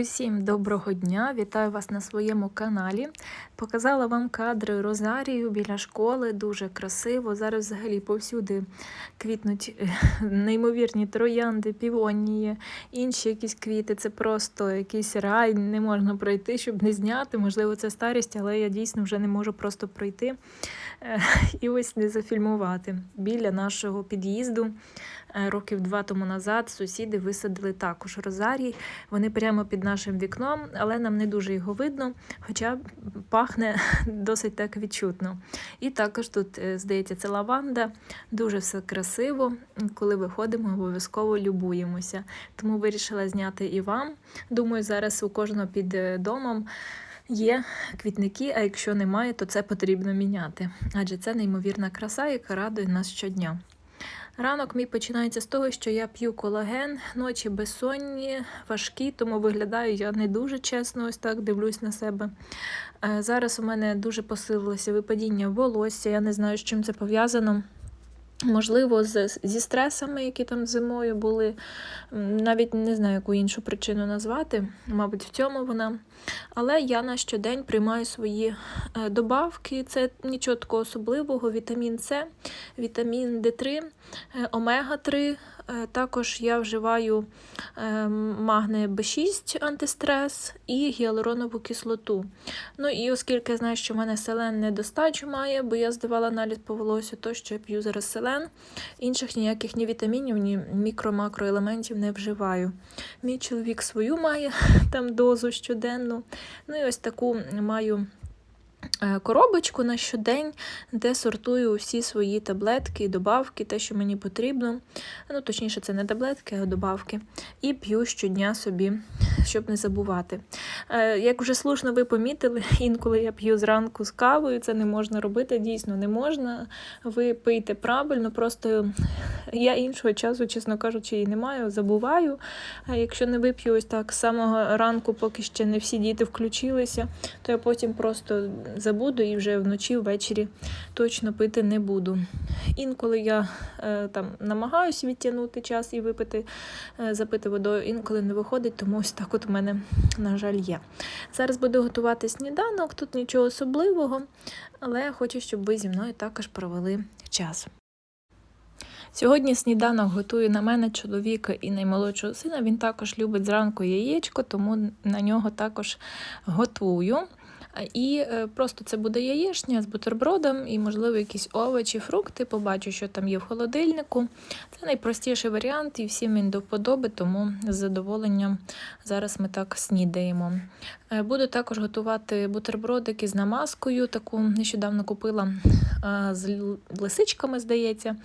Усім доброго дня! Вітаю вас на своєму каналі. Показала вам кадри Розарію біля школи, дуже красиво. Зараз взагалі повсюди квітнуть неймовірні троянди, півонії, інші якісь квіти. Це просто якийсь рай, не можна пройти, щоб не зняти. Можливо, це старість, але я дійсно вже не можу просто пройти і ось не зафільмувати. Біля нашого під'їзду е, років два тому назад сусіди висадили також розарій. Вони прямо під нашим вікном, але нам не дуже його видно, хоча пахне досить так відчутно. І також тут, е, здається, це лаванда, дуже все красиво. Коли виходимо, обов'язково любуємося. Тому вирішила зняти і вам. Думаю, зараз у кожного під е, домом. Є квітники, а якщо немає, то це потрібно міняти. Адже це неймовірна краса, яка радує нас щодня. Ранок мій починається з того, що я п'ю колаген, ночі безсонні, важкі, тому виглядаю я не дуже чесно, ось так дивлюсь на себе. Е, Зараз у мене дуже посилилося випадіння волосся, я не знаю, з чим це пов'язано. Можливо, зі стресами, які там зимою були, навіть не знаю, яку іншу причину назвати, мабуть, в цьому вона. Але я на щодень приймаю свої е, добавки. Це нічого такого особливого: вітамін С, вітамін Д3, е, омега-3. Е, Також я вживаю магне Б6 антистрес і гіалуронову кислоту. Ну і оскільки я знаю, що в мене селен недостачу має, бо я здавала аналіз по волосю, то що я п'ю зараз селен. Інших ніяких ні вітамінів, ні мікро-макроелементів не вживаю. Мій чоловік свою має там дозу щоденну. Ну і ось таку маю. е, Коробочку на щодень, де сортую всі свої таблетки, добавки, те, що мені потрібно. Ну, точніше, це не таблетки, а добавки. І п'ю щодня собі, щоб не забувати. Е, Як вже слушно ви помітили, інколи я п'ю зранку з кавою, це не можна робити, дійсно не можна. Ви пийте правильно, просто я іншого часу, чесно кажучи, і не маю, забуваю. Якщо не вип'ю ось так з самого ранку, поки ще не всі діти включилися, то я потім просто забуду і вже вночі, ввечері точно пити не буду. Інколи я е, там намагаюся відтягнути час і випити, е, запити водою, інколи не виходить, тому ось так от у мене, на жаль, є. Зараз буду готувати сніданок, тут нічого особливого, але я хочу, щоб ви зі мною також провели час. Сьогодні сніданок готую на мене чоловіка і наймолодшого сина. Він також любить зранку яєчко, тому на нього також готую. І е, просто це буде яєчня з бутербродом і, можливо, якісь овочі, фрукти. Побачу, що там є в холодильнику. Це найпростіший варіант, і всім він до вподоби, тому з задоволенням зараз ми так снідаємо. Е, Буду також готувати бутербродики з намазкою. Таку нещодавно купила е, з лисичками, здається.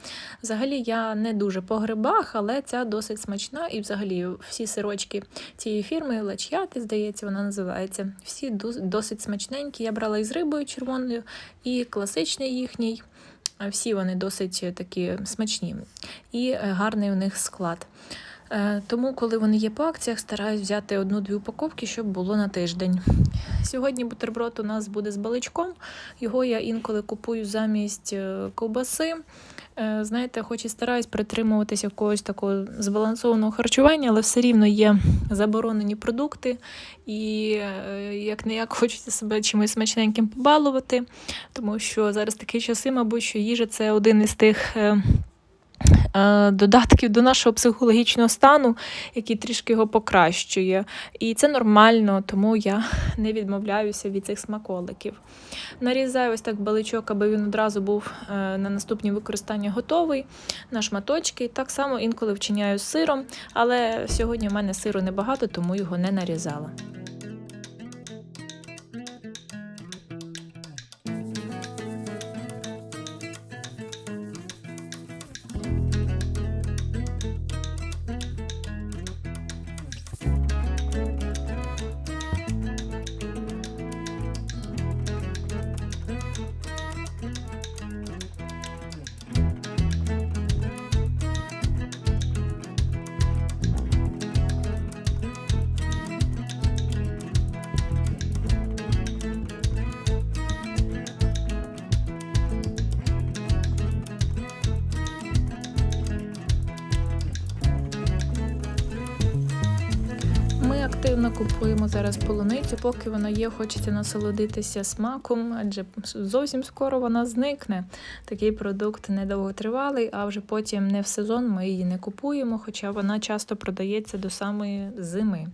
Взагалі я не дуже по грибах, але ця досить смачна. І взагалі всі сирочки цієї фірми, лач'яти, здається, вона називається. Всі дос- досить смачненькі. Я брала із рибою червоною, і класичний їхній. Всі вони досить такі смачні і е, гарний у них склад. Е, Тому, коли вони є по акціях, стараюсь взяти одну-дві упаковки, щоб було на тиждень. Сьогодні бутерброд у нас буде з баличком. Його я інколи купую замість е, ковбаси. Е, Знаєте, хоч і стараюсь притримуватися якогось такого збалансованого харчування, але все рівно є заборонені продукти, і е, як не як хочеться себе чимось смачненьким побалувати, тому що зараз такі часи, мабуть, що їжа це один із тих. Е, Додатків до нашого психологічного стану, який трішки його покращує. І це нормально, тому я не відмовляюся від цих смаколиків. Нарізаю ось так баличок, аби він одразу був е, на наступні використання готовий на шматочки. Так само інколи вчиняю з сиром, але сьогодні в мене сиру небагато, тому його не нарізала. Купуємо зараз полуницю, поки вона є, хочеться насолодитися смаком, адже зовсім скоро вона зникне. Такий продукт недовготривалий, а вже потім не в сезон ми її не купуємо, хоча вона часто продається до самої зими.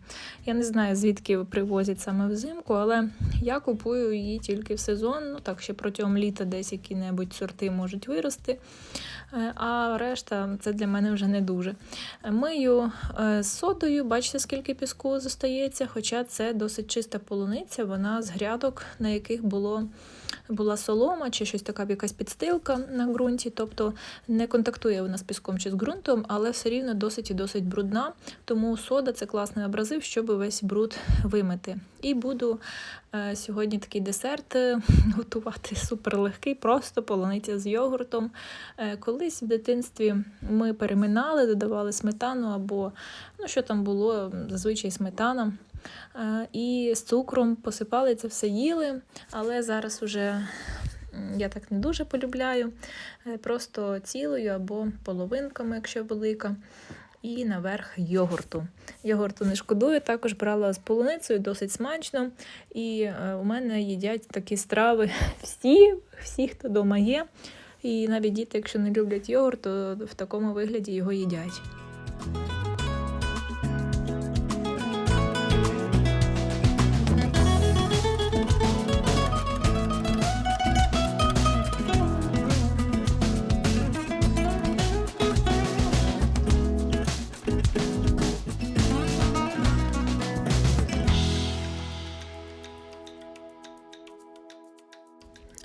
Я не знаю, звідки привозять саме взимку, але я купую її тільки в сезон. Ну так ще протягом літа десь які-небудь сорти можуть вирости. Е, А решта це для мене вже не дуже. Мию е, содою, бачите, скільки піску зостається, хоча це досить чиста полуниця, вона з грядок, на яких було, була солома чи щось така якась підстилка на ґрунті, тобто не контактує вона з піском чи з ґрунтом, але все рівно досить і досить брудна. Тому сода це класний абразив, щоб весь бруд вимити. І буду е, сьогодні такий десерт е, готувати супер легкий, просто полуниця з йогуртом. Е, Колись в дитинстві ми переминали, додавали сметану або ну, що там було, зазвичай сметана. І з цукром посипали це все їли, але зараз уже я так не дуже полюбляю. Е, Просто цілою або половинками, якщо велика. І наверх йогурту. Йогурту не шкодую, також брала з полуницею, досить смачно. І е, у мене їдять такі страви всі, всі, хто вдома є. І навіть діти, якщо не люблять йогурт, то в такому вигляді його їдять.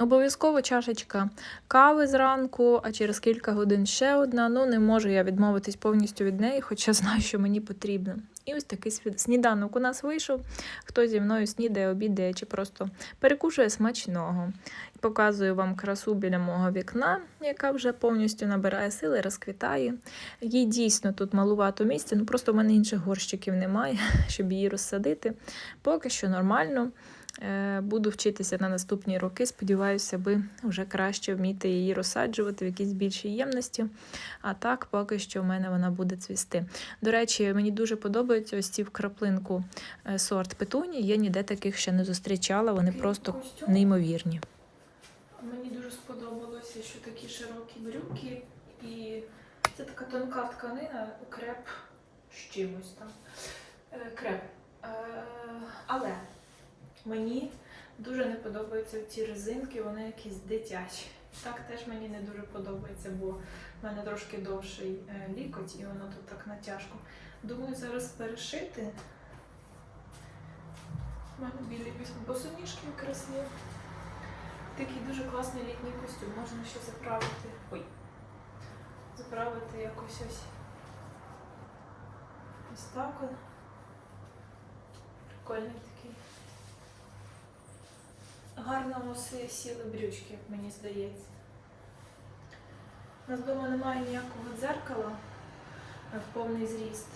Обов'язково чашечка кави зранку, а через кілька годин ще одна. Ну, не можу я відмовитись повністю від неї, хоча знаю, що мені потрібно. І ось такий сніданок у нас вийшов. Хто зі мною снідає, обідає чи просто перекушує смачного. Показую вам красу біля мого вікна, яка вже повністю набирає сили, розквітає. Їй дійсно тут малувато місця, ну просто в мене інших горщиків немає, щоб її розсадити. Поки що нормально. Е, Буду вчитися на наступні роки. Сподіваюся, аби вже краще вміти її розсаджувати в якісь більшій ємності. А так, поки що в мене вона буде цвісти. До речі, мені дуже подобаються ось ці в краплинку е, сорт петуні. Я ніде таких ще не зустрічала. Вони Такий просто костюм. неймовірні. Мені дуже сподобалося, що такі широкі брюки, і це така тонка тканина, креп з чимось там. Е, Креп. Але мені дуже не подобаються ці резинки, вони якісь дитячі. Так теж мені не дуже подобається, бо в мене трошки довший е, лікоть і воно тут так натяжко. Думаю, зараз перешити. У мене білі босоніжки є. Такий дуже класний літній костюм. Можна ще заправити. Ой. Заправити якось ось. Ось так. Прикольний такий. Гарно сіли брючки, мені здається. У нас вдома немає ніякого дзеркала в повний зріст.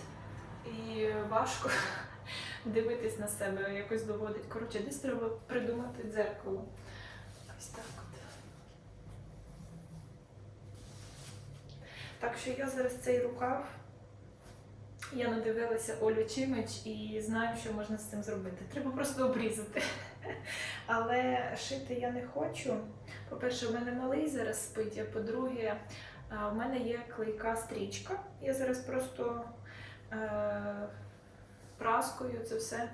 І важко дивитись на себе, якось доводить. Коротше, десь треба придумати дзеркало. Ось так от. Так що я зараз цей рукав. Я надивилася Олю Чимич і знаю, що можна з цим зробити. Треба просто обрізати. Але шити я не хочу. По-перше, в мене малий зараз спить, а по-друге, в мене є клейка стрічка. Я зараз просто е- праскою це все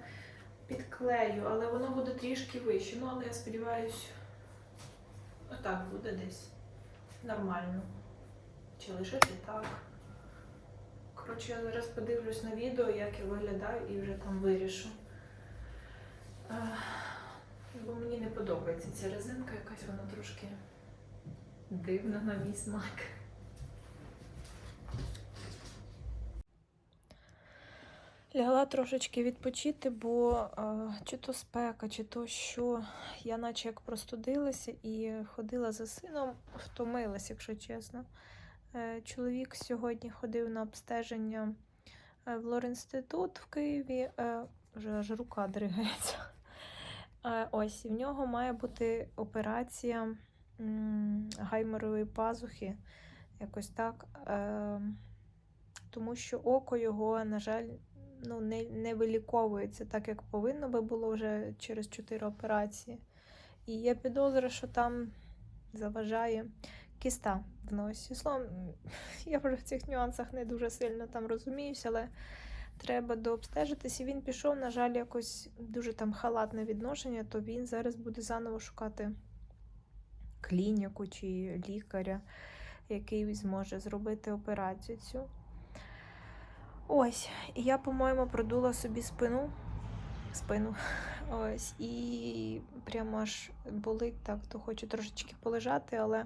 підклею, але воно буде трішки вище. Ну, але я сподіваюся, отак буде десь нормально. Чи лишити так. Коротше, я зараз подивлюсь на відео, як я виглядаю, і вже там вирішу. Бо мені не подобається ця резинка, якась вона трошки дивна на мій смак. Лягла трошечки відпочити, бо е, чи то спека, чи то що. Я наче як простудилася і ходила за сином, втомилась, якщо чесно. Е, чоловік сьогодні ходив на обстеження е, в Лорінститут в Києві. Е, вже аж рука дригається. Е, ось, і в нього має бути операція гайморової пазухи. Якось так. Е, тому що око його, на жаль, ну, не, не виліковується так, як повинно би було вже через 4 операції. І є підозра, що там заважає кіста в носі. Словом, я в цих нюансах не дуже сильно там розуміюся, але треба дообстежитись. І він пішов, на жаль, якось дуже там халатне відношення, то він зараз буде заново шукати клініку чи лікаря, який зможе зробити операцію цю. Ось, і я, по-моєму, продула собі спину. Спину. Ось, і прямо аж болить так, то хочу трошечки полежати, але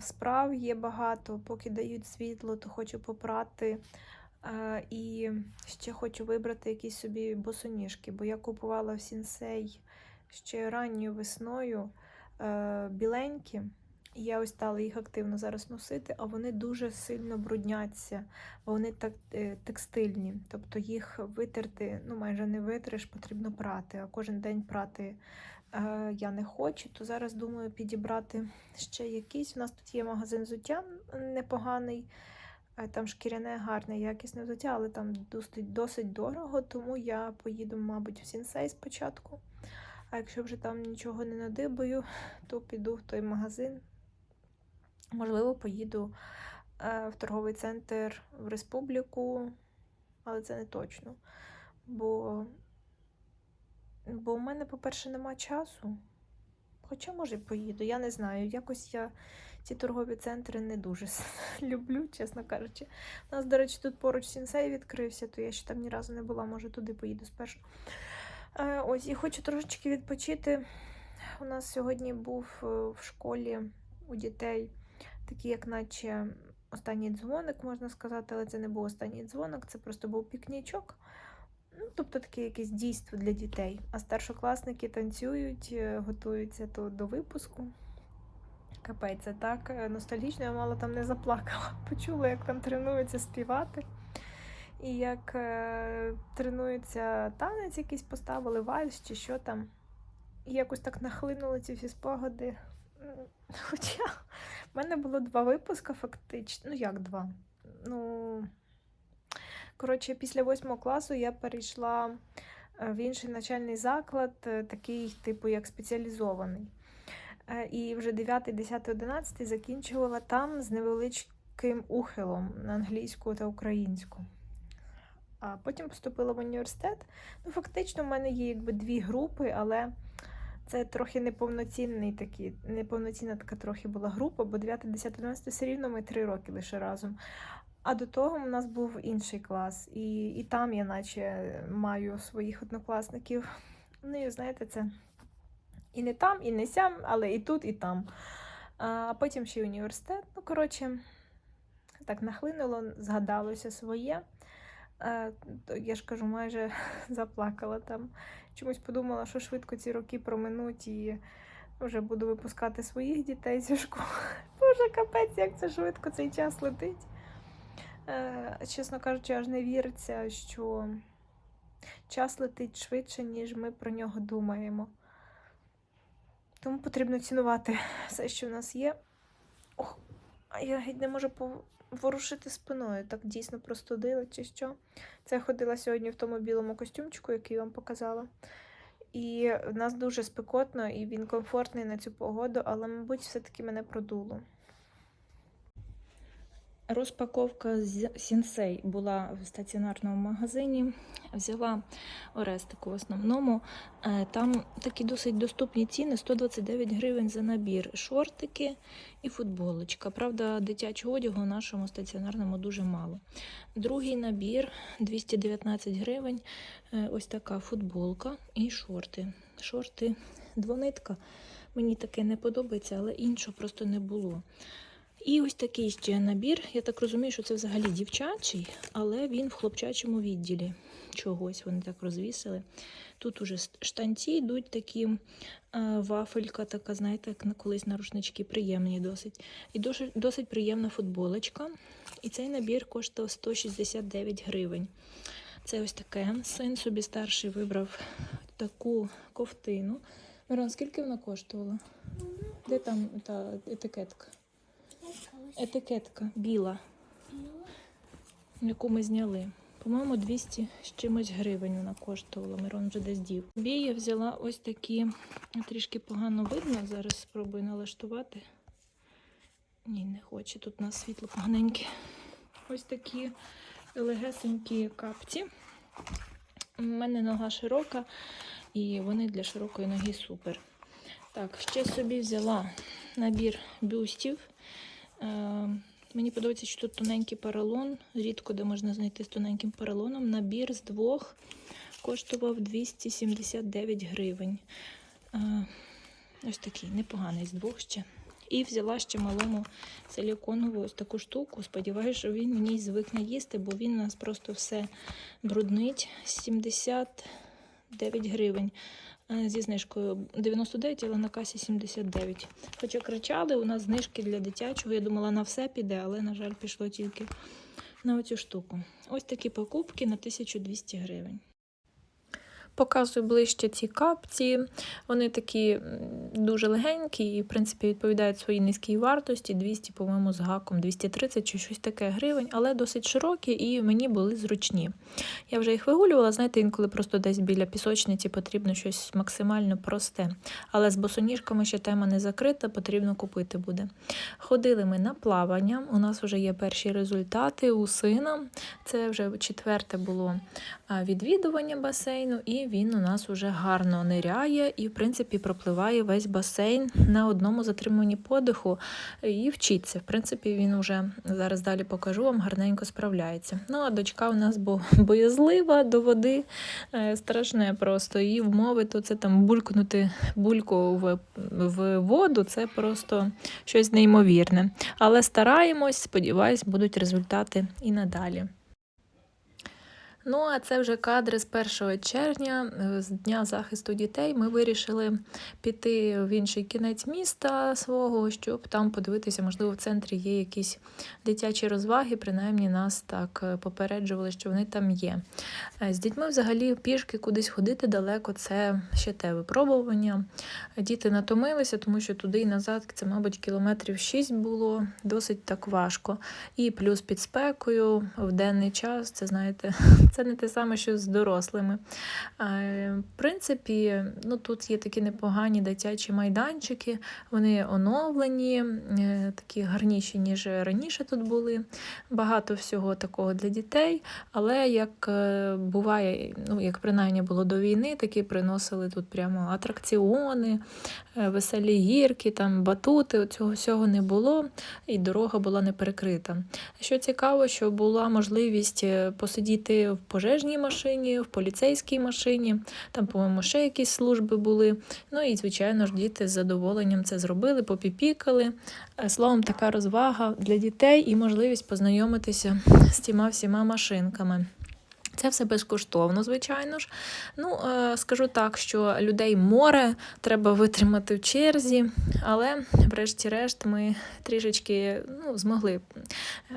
справ є багато. Поки дають світло, то хочу попрати. Е, і ще хочу вибрати якісь собі босоніжки, бо я купувала в сінсей ще ранньою весною е, біленькі. І я ось стала їх активно зараз носити, а вони дуже сильно брудняться, бо вони так е, текстильні. Тобто їх витерти, ну майже не витриш, потрібно прати. А кожен день прати е, я не хочу. То зараз думаю підібрати ще якийсь. У нас тут є магазин взуття непоганий. Е, Там шкіряне гарне, якісне взуття, але там досить, досить дорого, тому я поїду, мабуть, в Сінсей спочатку. А якщо вже там нічого не надибаю, то піду в той магазин. Можливо, поїду е, в торговий центр в республіку, але це не точно. Бо, бо у мене, по-перше, нема часу. Хоча, може, поїду, я не знаю. Якось я ці торгові центри не дуже люблю, чесно кажучи. У нас, до речі, тут поруч сінсей відкрився, то я ще там ні разу не була, може туди поїду спершу. Е, ось, і хочу трошечки відпочити. У нас сьогодні був е, в школі у дітей такий, як наче останній дзвоник, можна сказати, але це не був останній дзвоник, це просто був пікнічок. Ну, тобто таке якесь дійство для дітей. А старшокласники танцюють, е, готуються то до випуску. Капець, це так е, ностальгічно, я мало там не заплакала. Почула, як там тренуються співати. І як е, тренуються танець, якийсь поставили, вальс чи що там. І якось так нахлинули ці всі спогади. Хоча в мене було два випуски, фактично. Ну, як два? Ну, коротше, після восьмого класу я перейшла е, в інший навчальний заклад, е, такий, типу, як спеціалізований. Е, І вже 9, 10, 11 закінчувала там з невеличким ухилом на англійську та українську. А потім поступила в університет. Ну, фактично, в мене є якби дві групи, але це трохи неповноцінний такий, неповноцінна така трохи була група, бо 9, 10, 11 все рівно ми три роки лише разом. А до того у нас був інший клас, і, і там я наче маю своїх однокласників. Ну, і знаєте, це і не там, і не сям, але і тут, і там. А потім ще й університет. Ну, коротше, так нахлинуло, згадалося своє. Е, Я ж кажу, майже заплакала там. Чомусь подумала, що швидко ці роки проминуть і вже буду випускати своїх дітей зі школи. Боже, капець, як це швидко цей час летить. Е, Чесно кажучи, аж не віриться, що час летить швидше, ніж ми про нього думаємо. Тому потрібно цінувати все, що в нас є. Ох, а я геть не можу поворушити спиною. Так дійсно простудила чи що. Це я ходила сьогодні в тому білому костюмчику, який я вам показала. І в нас дуже спекотно, і він комфортний на цю погоду, але, мабуть, все-таки мене продуло. Розпаковка з Сінсей була в стаціонарному магазині. Взяла Орестику в основному. Е, Там такі досить доступні ціни: 129 гривень за набір, шортики і футболочка. Правда, дитячого одягу в нашому стаціонарному дуже мало. Другий набір 219 гривень. Е, Ось така футболка і шорти. Шорти двонитка. Мені таке не подобається, але іншого просто не було. І ось такий ще набір. Я так розумію, що це взагалі дівчачий, але він в хлопчачому відділі чогось вони так розвісили. Тут уже штанці йдуть такі е, вафелька, така, знаєте, як колись на рушнички, приємні досить. І досить, досить приємна футболочка. І цей набір коштував 169 гривень. Це ось таке. Син собі старший вибрав таку ковтину. Мирон, скільки вона коштувала? Де там та етикетка? Етикетка біла, яку ми зняли. По-моєму, 200 з чимось гривень вона коштувала. Мирон вже десь дів. Собі я взяла ось такі, трішки погано видно. Зараз спробую налаштувати. Ні, не хоче. Тут у нас світло поганеньке. Ось такі легесенькі капці. У мене нога широка, і вони для широкої ноги супер. Так, ще собі взяла набір бюстів. Е, мені подобається, що тут тоненький поролон. Рідко де можна знайти з тоненьким поролоном. Набір з двох коштував 279 гривень. Е, ось такий непоганий з двох ще. І взяла ще малому силіконову ось таку штуку. Сподіваюся, що він мені звикне їсти, бо він у нас просто все бруднить. 79 гривень. Е, Зі знижкою 99, але на касі 79. Хоча кричали, у нас знижки для дитячого. Я думала, на все піде, але, на жаль, пішло тільки на оцю штуку. Ось такі покупки на 1200 гривень. Показую ближче ці капці. Вони такі дуже легенькі і, в принципі, відповідають своїй низькій вартості. 200, по-моєму, з гаком 230 чи щось таке гривень, але досить широкі і мені були зручні. Я вже їх вигулювала, знаєте, інколи просто десь біля пісочниці потрібно щось максимально просте. Але з босоніжками ще тема не закрита, потрібно купити буде. Ходили ми на плавання. У нас вже є перші результати у сина. Це вже четверте було відвідування басейну, і він у нас уже гарно ниряє і, в принципі, пропливає весь басейн на одному затриманні подиху і вчиться. В принципі, він вже зараз далі покажу вам, гарненько справляється. Ну, а дочка у нас бо боязлива до води, е, страшне просто. Її вмови, то це там булькнути бульку в, в воду, це просто щось неймовірне. Але стараємось, сподіваюсь, будуть результати і надалі. Ну, а це вже кадри з 1 червня, е, з Дня захисту дітей. Ми вирішили піти в інший кінець міста свого, щоб там подивитися, можливо, в центрі є якісь дитячі розваги. Принаймні нас так е, попереджували, що вони там є. Е, З дітьми взагалі пішки кудись ходити далеко це ще те випробування. Діти натомилися, тому що туди і назад це, мабуть, кілометрів 6 було, досить так важко. І плюс під спекою в денний час, це знаєте, це не те саме, що з дорослими. В принципі, ну тут є такі непогані дитячі майданчики, вони оновлені, е, такі гарніші, ніж раніше тут були. Багато всього такого для дітей. Але як е, буває, ну як принаймні було до війни, такі приносили тут прямо атракціони, е, веселі гірки, там батути. Цього всього не було, і дорога була не перекрита. Що цікаво, що була можливість посидіти в пожежній машині, в поліцейській машині, там, по-моєму, ще якісь служби були. Ну і, звичайно ж, діти з задоволенням це зробили, попіпікали. Е, Словом, така розвага для дітей і можливість познайомитися з тіма всіма машинками. Це все безкоштовно, звичайно ж. Ну, е, скажу так, що людей море, треба витримати в черзі, але, врешті-решт, ми трішечки ну, змогли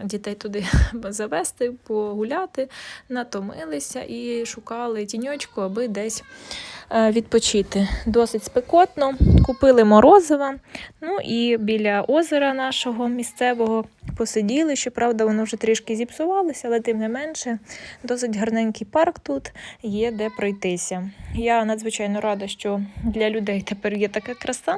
дітей туди завести, погуляти, натомилися і шукали тіньочку, аби десь е, відпочити. Досить спекотно. Купили морозива. Ну і біля озера нашого місцевого посиділи. Щоправда, воно вже трішки зіпсувалося, але тим не менше, досить гарненький парк тут є де пройтися. Я надзвичайно рада, що для людей тепер є така краса.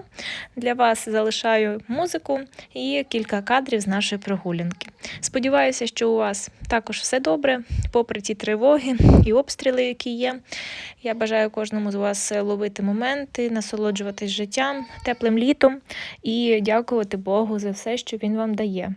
Для вас залишаю музику і кілька кадрів з нашої прогулянки. Сподіваюся, що у вас також все добре, попри ті тривоги і обстріли, які є. Я бажаю кожному з вас ловити моменти, насолоджуватись життям, теплим літом і дякувати Богу за все, що він вам дає.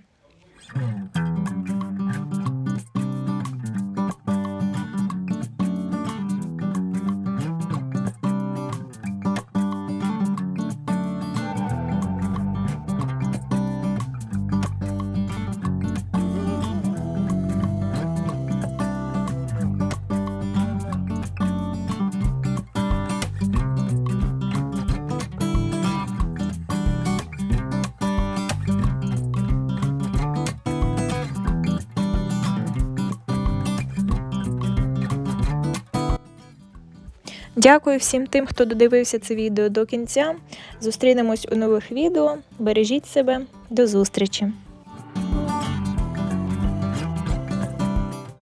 Дякую всім тим, хто додивився це відео до кінця. Зустрінемось у нових відео. Бережіть себе, до зустрічі!